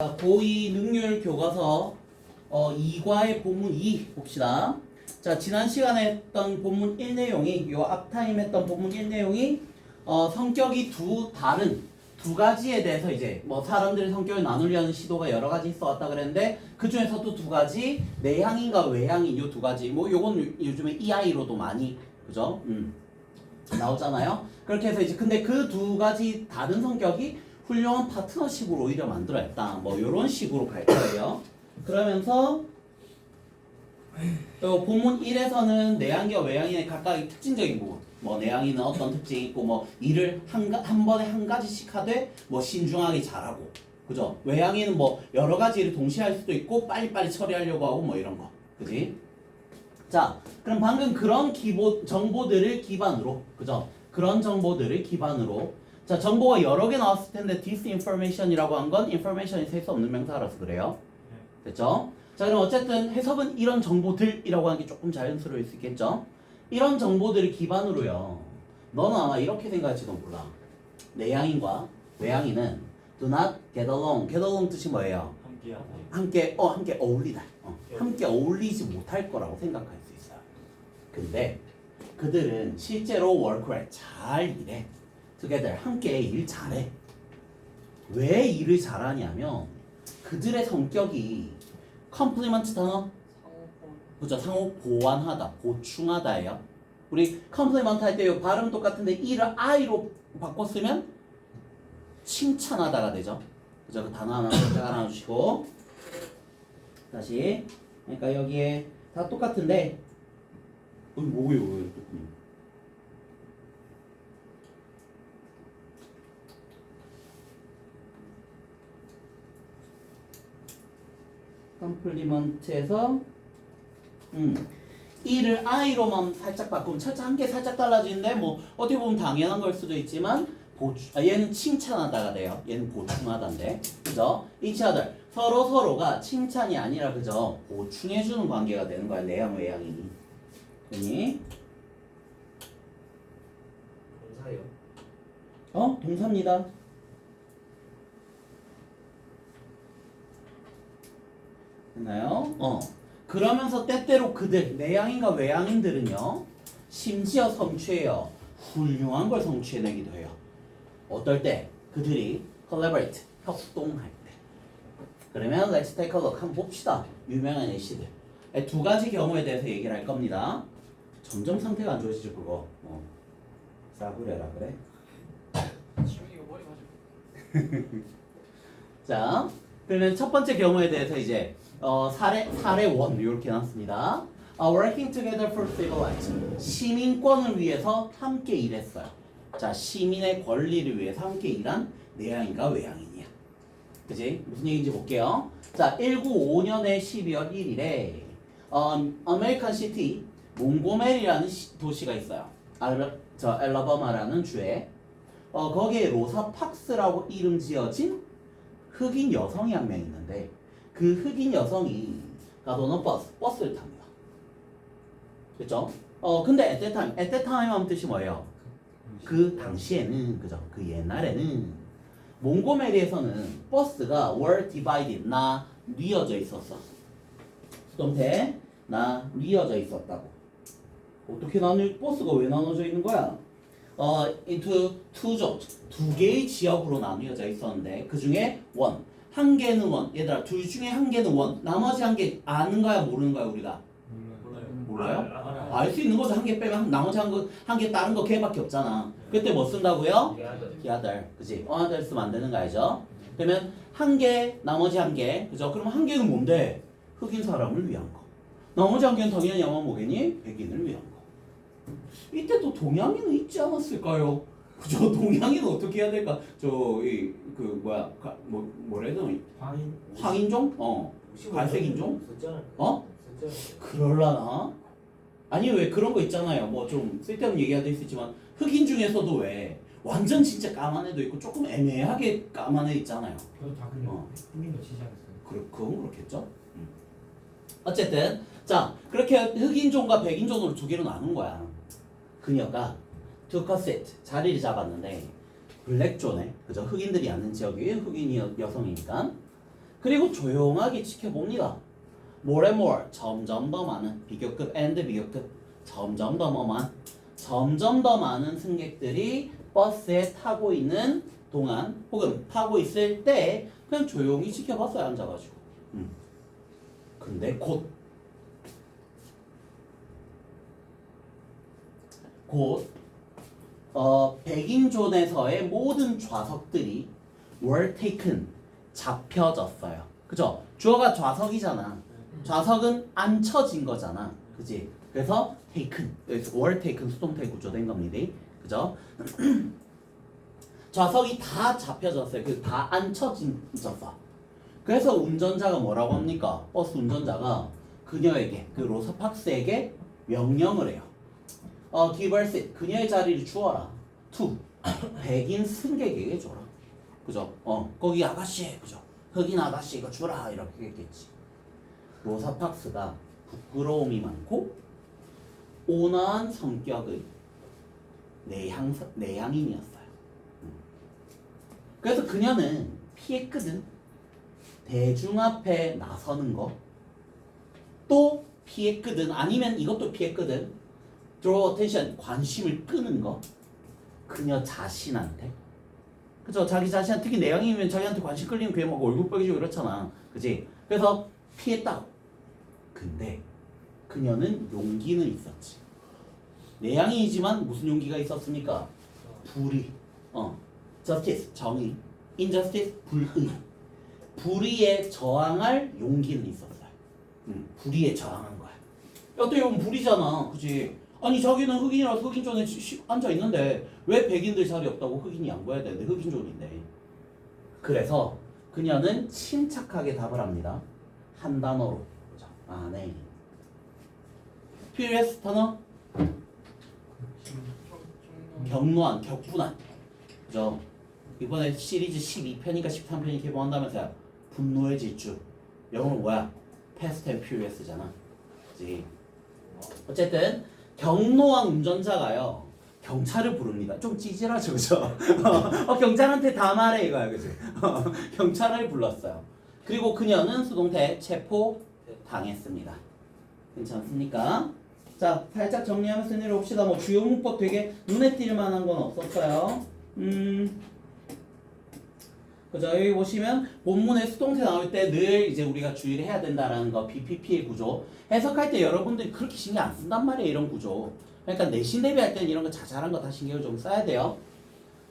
자, 고2 능률 교과서 어, 2과의 본문 2 봅시다. 자, 지난 시간에 했던 본문 1 내용이 요 앞타임 했던 본문 1 내용이 어, 성격이 두 다른 두 가지에 대해서 이제 뭐 사람들의 성격을 나누려는 시도가 여러 가지 있어 왔다 그랬는데 그 중에서도 두 가지 내향인과 외향인 요 두 가지 뭐 요건 요- 요즘에 EI로도 많이 그죠? 음. 나오잖아요. 그렇게 해서 이제 근데 그 두 가지 다른 성격이 훌륭한 파트너십으로 오히려 만들어냈다. 뭐 요런 식으로 갈 거예요. 그러면서 또 본문 1에서는 내향과 외향인의 각각의 특징적인 부분 뭐 내향인은 어떤 특징이 있고 뭐 일을 한, 가- 한 번에 한 가지씩 하되 뭐 신중하게 잘하고 그죠? 외향인은 뭐 여러 가지 일을 동시에 할 수도 있고 빨리빨리 처리하려고 하고 뭐 이런 거 그지? 자 그럼 방금 그런 기본 정보들을 기반으로 그죠? 그런 정보들을 기반으로 자 정보가 여러 개 나왔을 텐데 disinformation이라고 한 건 information이 셀 수 없는 명사라서 그래요 됐죠? 자 그럼 어쨌든 해석은 이런 정보들이라고 하는 게 조금 자연스러울 수 있겠죠? 이런 정보들을 기반으로요 너는 아마 이렇게 생각할지도 몰라 내향인과 외향인은 do not get along get along 뜻이 뭐예요? 함께 어 함께 어울리다 어, 함께 어울리지 못할 거라고 생각할 수 있어요. 근데 그들은 실제로 work 잘 일해. Together 함께 일 잘해. 왜 일을 잘하냐면 그들의 성격이 compliment 단어 그죠 상호 보완하다 보충하다예요. 우리 compliment 할때 발음 똑같은데 이를 I로 바꿨으면 칭찬하다가 되죠. 그죠? 그 단어 하나 딱 하나 주시고 다시 그러니까 여기에 다 똑같은데 어 뭐예요? 왜 이렇게 컴플리먼트에서 음 이를 I로만 살짝 바꾸면 철자 한개 살짝 달라지는데 뭐 어떻게 보면 당연한 걸 수도 있지만 보충, 아, 얘는 칭찬하다가 돼요. 얘는 보충하다인데, 그죠? each other 서로 서로가 칭찬이 아니라 그죠? 보충해주는 관계가 되는 거야 내양 외양이. 그니 동사요. 어 동사입니다. 됐나요? 어. 그러면서 때때로 그들 내양인과 외양인들은요 심지어 성취해요 훌륭한 걸 성취해내기도 해요. 어떨 때 그들이 collaborate 협동할 때. 그러면 let's take a look 한번 봅시다. 유명한 예시들. 네, 두 가지 경우에 대해서 얘기를 할 겁니다. 점점 상태가 안 좋아지죠 그거. 어. 싸구려라 그래. 지웅이가 머리 맞아. 자, 그러면 첫 번째 경우에 대해서 이제 어, 사례 사례 원 이렇게 놨습니다. 아, working together for civil rights. 시민권을 위해서 함께 일했어요. 자, 시민의 권리를 위해서 함께 일한 내향인과 외향인이야. 그지? 무슨 얘기인지 볼게요. 자, 1955년에 12월 1일에 어, 아메리칸 시티 몽고메리라는 시- 도시가 있어요. 알라, 저 엘라바마라는 주에 어, 거기에 로사 팍스라고 이름 지어진 흑인 여성이 한 명 있는데 그 흑인 여성이 가도너 버스 버스를 탑니다. 그렇죠? 어 근데 at that time, at that time 하면 뜻이 뭐예요? 그 당시에는 그죠? 그 옛날에는 몽고메리에서는 버스가 were divided 나 뉘어져 있었어. 수동태 나 뉘어져 있었다고. 어떻게 나누 버스가 왜 나눠져 있는 거야? 어 into two zones 두 개의 지역으로 나뉘어져 있었는데 그 중에 원 한 개는 원 얘들아 둘 중에 한 개는 원 나머지 한 개 아는 거야 모르는 거야 우리가 몰라요. 몰라요? 알아요. 알 수 있는 거죠 한 개 빼면 나머지 한 거 한 개 다른 거 걔밖에 없잖아 그때 뭐 쓴다고요? 기아들 그지 어들 쓰면 안 되는 거 알죠? 그러면 한 개 나머지 한 개 그죠? 그럼 한 개는 뭔데? 흑인 사람을 위한 거 나머지 한 개는 당연히 아마 뭐겠니? 백인을 위한 거 이때 또 동양인은 있지 않았을까요? 그죠? 동양인은 어떻게 해야 될까? 저이 그 뭐야 가, 뭐 뭐라 해야 되나? 황인 황인종? 어 갈색 인종? 어? 숫자 그럴라나? 아니 왜 그런 거 있잖아요. 뭐 좀 쓸데없는 얘기가 될 수 있지만 흑인 중에서도 왜 완전 진짜 까만 애도 있고 조금 애매하게 까만 애 있잖아요. 그거 다 그냥 어. 치지 않았어요. 그, 그건 그렇겠죠. 음. 어쨌든 자 그렇게 흑인종과 백인종으로 두 개로 나눈 거야. 그녀가 seat 자리를 잡았는데 블랙존에 그죠 흑인들이 앉는 지역이 흑인 여, 여성이니까 그리고 조용하게 지켜봅니다. more 점점 더 많은 비교급 and 비교급 점점 더 뭐만 점점 더 많은 승객들이 버스에 타고 있는 동안 혹은 타고 있을 때 그냥 조용히 지켜봤어요 앉아가지고. 음. 근데 곧 곧 어, 백인존에서의 모든 좌석들이 were taken 잡혀졌어요. 그죠? 주어가 좌석이잖아. 좌석은 앉혀진 거잖아. 그지? 그래서 taken, were taken 수동태 구조된 겁니다. 그죠? 좌석이 다 잡혀졌어요. 그다 앉혀졌어. 그래서 운전자가 뭐라고 합니까? 버스 운전자가 그녀에게, 그 로사 팍스에게 명령을 해요. 어, give her seat. 그녀의 자리를 주어라. to. 백인 승객에게 줘라. 그죠? 어, 거기 아가씨, 그죠? 흑인 아가씨 이거 주라. 이렇게 했겠지. 로사 팍스가 부끄러움이 많고 온화한 성격의 내향, 내향인이었어요. 음. 그래서 그녀는 피했거든. 대중 앞에 나서는 거. 또 피했거든. 아니면 이것도 피했거든. Draw attention. 관심을 끄는 거. 그녀 자신한테. 그죠? 자기 자신한테 특히 내향이면 자기한테 관심 끌리면 그냥 막 얼굴 빨개지고 그렇잖아. 그지? 그래서 피했다. 근데 그녀는 용기는 있었지. 내향이지만 무슨 용기가 있었습니까? 불의. 어. Justice. 정의. Injustice. 불의. 불의에 저항할 용기는 있었어요. 음, 불의에 저항한 거야. 어떻게 보면 불이잖아. 그지 아니 자기는 흑인이라서 흑인존에 앉아 있는데 왜 백인들 자리 없다고 흑인이 양보해야 되는데 흑인존인데? 그래서 그녀는 침착하게 답을 합니다. 한 단어로. 아 네. PLS 단어 경로한 격분한 그죠? 이번에 시리즈 12편인가 13편이 개봉한다면서요. 분노의 질주. 영어로 뭐야? And Furious잖아. 그지? 어쨌든 경로왕 운전자가요 경찰을 부릅니다. 좀 찌질하죠, 그죠? 어, 경찰한테 다 말해 이거야, 그지? 어, 경찰을 불렀어요. 그리고 그녀는 수동태 체포 당했습니다. 괜찮습니까? 자, 살짝 정리하면서 내려옵시다. 뭐 주요 문법 되게 눈에 띌 만한 건 없었어요. 음. 그죠? 여기 보시면 본문에 수동태 나올 때 늘 이제 우리가 주의를 해야 된다라는 거 BPP의 구조. 해석할 때 여러분들이 그렇게 신경 안 쓴단 말이에요 이런 구조. 그러니까 내신 대비할 때는 이런 거 자잘한 거 다 신경을 좀 써야 돼요.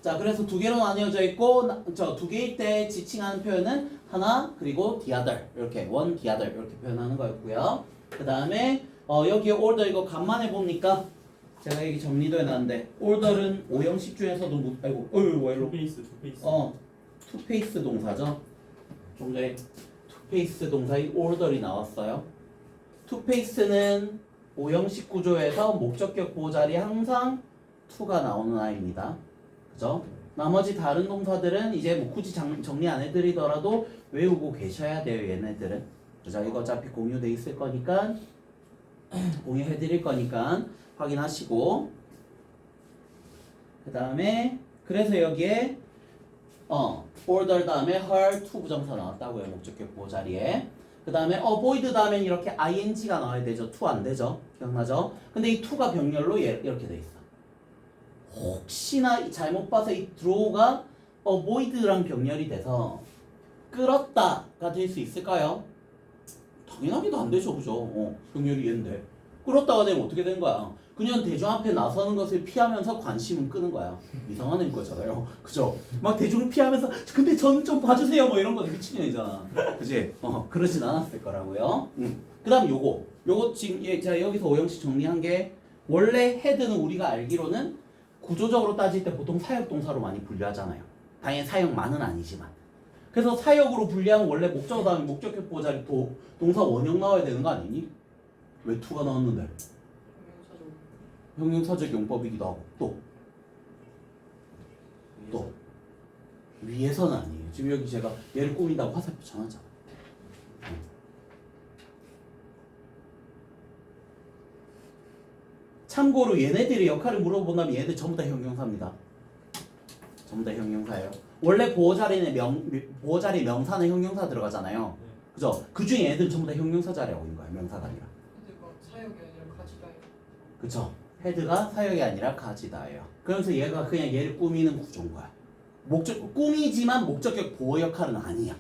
자 그래서 두 개로 나뉘어져 있고 저 두 개일 때 지칭하는 표현은 하나 그리고 the other. 이렇게 one the other. 이렇게 표현하는 거였고요. 그 다음에 어, 여기 order 이거 간만에 보니까? 제가 여기 정리도 해놨는데 order은 오형식 중에서도 못 아이고 어휴 왜 이러 페이스 두 페이스. 어, 투페이스 동사죠. 좀 전에 투페이스 동사의 order이 나왔어요. 투페이스는 오형식 구조에서 목적격 보호 자리 항상 투가 나오는 아이입니다. 그죠? 나머지 다른 동사들은 이제 뭐 굳이 장- 정리 안 해드리더라도 외우고 계셔야 돼요, 얘네들은. 그죠? 이거 어차피 공유돼 있을 거니까 공유해드릴 거니까 확인하시고 그 다음에 그래서 여기에 어, order 다음에 her to 부정사 나왔다고요. 목적격 보호 자리에. 그 다음에 avoid 다음에 이렇게 ing가 나와야 되죠. to 안 되죠. 기억나죠? 근데 이 to가 병렬로 얘- 이렇게 돼 있어. 혹시나 잘못 봐서 이 draw가 avoid랑 병렬이 돼서 끌었다가 될 수 있을까요? 당연하게도 안 되죠. 그죠? 어, 병렬이 얘인데. 끌었다가 되면 어떻게 되는 거야? 그냥 대중 앞에 나서는 것을 피하면서 관심을 끄는 거야. 이상한 애인 거잖아요. 그죠? 막 대중을 피하면서 근데 전좀 봐주세요. 뭐 이런 거 미친년이잖아. 그지? 어, 그러진 않았을 거라고요. 음. 그 다음 요거. 요거 지금 예, 제가 여기서 오형식 정리한 게 원래 헤드는 우리가 알기로는 구조적으로 따질 때 보통 사역 동사로 많이 분류하잖아요. 당연히 사역만은 아니지만. 그래서 사역으로 분류하면 원래 목적 다음에 목적격 보자리 도, 동사 원형 나와야 되는 거 아니니? 왜 투가 나왔는데? 형용사적 용법이기도 하고 또 또. 위에서는 아니에요. 지금 여기 제가 얘를 꾸민다고 화살 붙여놨잖아. 응. 참고로 얘네들의 역할을 물어본다면 얘네들 전부 다 형용사입니다. 전부 다 형용사예요. 원래 보호자리는 명 보호자리 명사는 형용사 들어가잖아요. 그죠? 그 중에 애들 전부 다 형용사 자리하고 있는 거야. 명사가 아니라. 근데 막 사역이 아니라 가지다. 그쵸? 헤드가 사역이 아니라 가지다예요. 그래서 얘가 그냥 얘를 꾸미는 구조인 거야. 목적 꾸미지만 목적격 보호 역할은 아니야.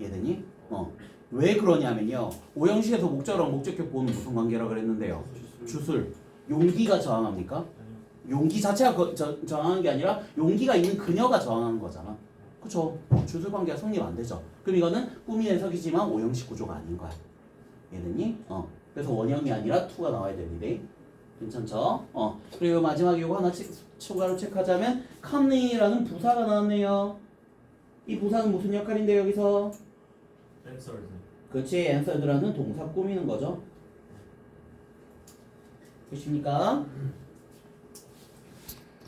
얘들이? 어. 왜 그러냐면요. 오형식에서 목적어랑 목적격 보호는 무슨 관계라 그랬는데요. 주술. 용기가 저항합니까? 용기 자체가 거- 저, 저항하는 게 아니라 용기가 있는 그녀가 저항하는 거잖아. 그쵸? 어, 주술 관계가 성립 안 되죠. 그럼 이거는 꾸미 해석이지만 오형식 구조가 아닌 거야. 얘는이? 어. 그래서 원형이 아니라 투가 나와야 됩니다. 괜찮죠? 어. 그리고 마지막에 이거 하나 치, 추가로 체크하자면 캄리라는 부사가 나왔네요. 이 부사는 무슨 역할인데 여기서? 댄서즈. 그렇지. 앤서드라는 동사 꾸미는 거죠. 되십니까?